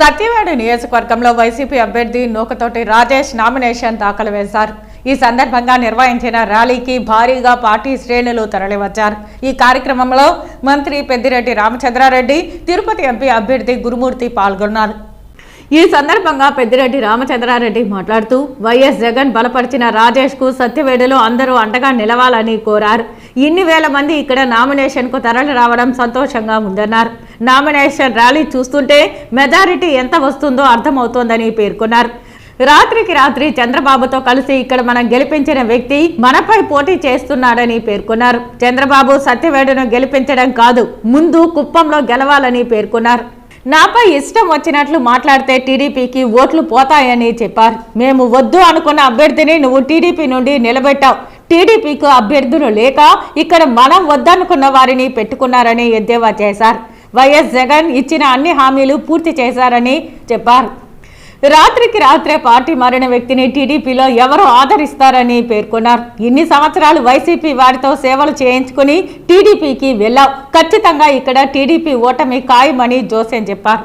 సత్యవేడు నియోజకవర్గంలో వైసీపీ అభ్యర్థి నూకతోటి రాజేష్ నామినేషన్ దాఖలు వేశారు. ఈ సందర్భంగా నిర్వహించిన ర్యాలీకి భారీగా పార్టీ శ్రేణులు తరలివచ్చారు. ఈ కార్యక్రమంలో మంత్రి పెద్దిరెడ్డి రామచంద్రారెడ్డి తిరుపతి ఎంపీ అభ్యర్థి గురుమూర్తి పాల్గొన్నారు. ఈ సందర్భంగా పెద్దిరెడ్డి రామచంద్రారెడ్డి మాట్లాడుతూ వైఎస్ జగన్ బలపరిచిన రాజేష్కు సత్యవేడులో అందరూ అండగా నిలవాలని కోరారు. ఇన్ని వేల మంది ఇక్కడ నామినేషన్కు తరలి రావడం సంతోషంగా ఉందన్నారు. నామినేషన్ ర్యాలీ చూస్తుంటే మెజారిటీ ఎంత వస్తుందో అర్థమవుతోందని పేర్కొన్నారు. రాత్రికి రాత్రి చంద్రబాబుతో కలిసి ఇక్కడ మనం గెలిపించిన వ్యక్తి మనపై పోటీ చేస్తున్నాడని పేర్కొన్నారు. చంద్రబాబు సత్యవేడును గెలిపించడం కాదు ముందు కుప్పంలో గెలవాలని పేర్కొన్నారు. నాపై ఇష్టం వచ్చినట్లు మాట్లాడితే టీడీపీకి ఓట్లు పోతాయని చెప్పారు. మేము వద్దు అనుకున్న అభ్యర్థిని నువ్వు టీడీపీ నుండి నిలబెట్టావు. టీడీపీకి అభ్యర్థులు లేక ఇక్కడ మనం వద్దనుకున్న వారిని పెట్టుకున్నారని ఎద్దేవా చేశారు. వైఎస్ జగన్ ఇచ్చిన అన్ని హామీలు పూర్తి చేశారని చెప్పారు. రాత్రికి రాత్రే పార్టీ మారిన వ్యక్తిని టీడీపీలో ఎవరు ఆదరిస్తారని పేర్కొన్నారు. ఇన్ని సంవత్సరాలు వైసీపీ వారితో సేవలు చేయించుకుని టీడీపీకి వెళ్ళావు. ఖచ్చితంగా ఇక్కడ టీడీపీ ఓటమి ఖాయమని జోసెన్ చెప్పారు.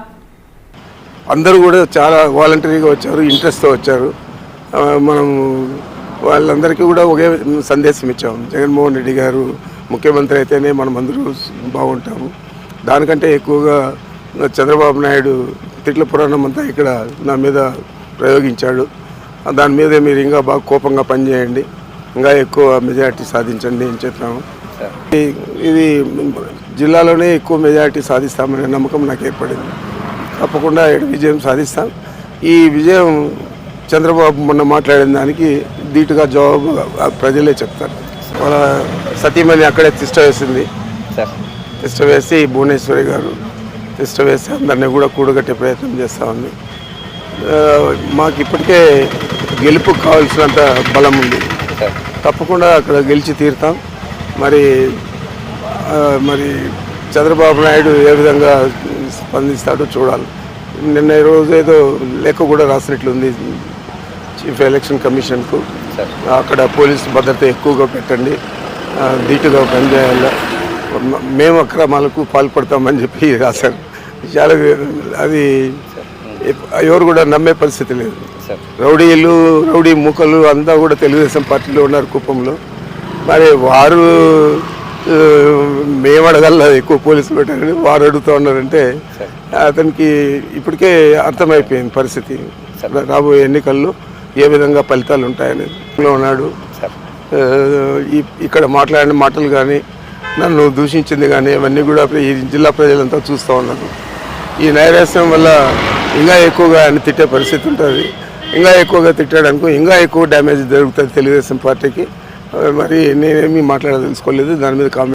అందరూ కూడా చాలా వాలంటరీగా వచ్చారు ఇంట్రెస్ట్తో వచ్చారు. మనం వాళ్ళందరికీ కూడా ఒకే సందేశం ఇచ్చాము జగన్మోహన్ రెడ్డి గారు ముఖ్యమంత్రి అయితేనే మనం అందరూ బాగుంటాము. దానికంటే ఎక్కువగా చంద్రబాబు నాయుడు తిట్ల పురాణం అంతా ఇక్కడ నా మీద ప్రయోగించాడు. దాని మీద మీరు ఇంకా బాగా కోపంగా పనిచేయండి. ఇంకా ఎక్కువ మెజారిటీ సాధించండి అని చెప్పాము ఇది జిల్లాలోనే ఎక్కువ మెజారిటీ సాధిస్తామనే నమ్మకం నాకు ఏర్పడింది. తప్పకుండా విజయం సాధిస్తాం. ఈ విజయం చంద్రబాబు మొన్న మాట్లాడిన దానికి ధీటుగా జవాబు ప్రజలే చెప్తారు. వాళ్ళ సతీమణి అక్కడే తిష్ట వేసింది. తిష్ట వేసి భువనేశ్వరి గారు తిష్ట వేసి అందరినీ కూడా కూడగట్టే ప్రయత్నం చేస్తూ ఉంది. మాకు ఇప్పటికే గెలుపు కావాల్సినంత బలం ఉంది. తప్పకుండా అక్కడ గెలిచి తీరుతాం. మరి మరి చంద్రబాబు నాయుడు ఏ విధంగా స్పందిస్తాడో చూడాలి. నిన్న ఈ రోజు ఏదో లేఖ కూడా రాసినట్లుంది చీఫ్ ఎలక్షన్ కమిషన్కు. అక్కడ పోలీస్ భద్రత ఎక్కువగా పెట్టండి. ధీటుగా పనిచేయాలి. మేము అక్రమాలకు పాల్పడతామని చెప్పి రాశారు. చాలా అది ఎవరు కూడా నమ్మే పరిస్థితి లేదు. రౌడీలు రౌడీ మూకలు అంతా కూడా తెలుగుదేశం పార్టీలో ఉన్నారు కుప్పంలో మరి వారు మేము అడగల ఎక్కువ పోలీసులు పెట్టారని వారు అడుగుతూ ఉన్నారంటే అతనికి ఇప్పటికే అర్థమైపోయింది పరిస్థితి. రాబోయే ఎన్నికల్లో ఏ విధంగా ఫలితాలు ఉంటాయని ఉన్నాడు. ఇక్కడ మాట్లాడిన మాటలు కానీ నన్ను దూషించింది కానీ ఇవన్నీ కూడా ఈ జిల్లా ప్రజలంతా చూస్తూ ఉన్నారు. ఈ నైరాశ్యం వల్ల ఇంకా ఎక్కువగా ఆయన తిట్టే పరిస్థితి ఉంటుంది. ఇంకా ఎక్కువగా తిట్టడానికి ఇంకా ఎక్కువ డ్యామేజ్ జరుగుతుంది తెలుగుదేశం పార్టీకి. మరి నేనేమి మాట్లాడదలుచుకోలేదు. దాని మీద కామెంట్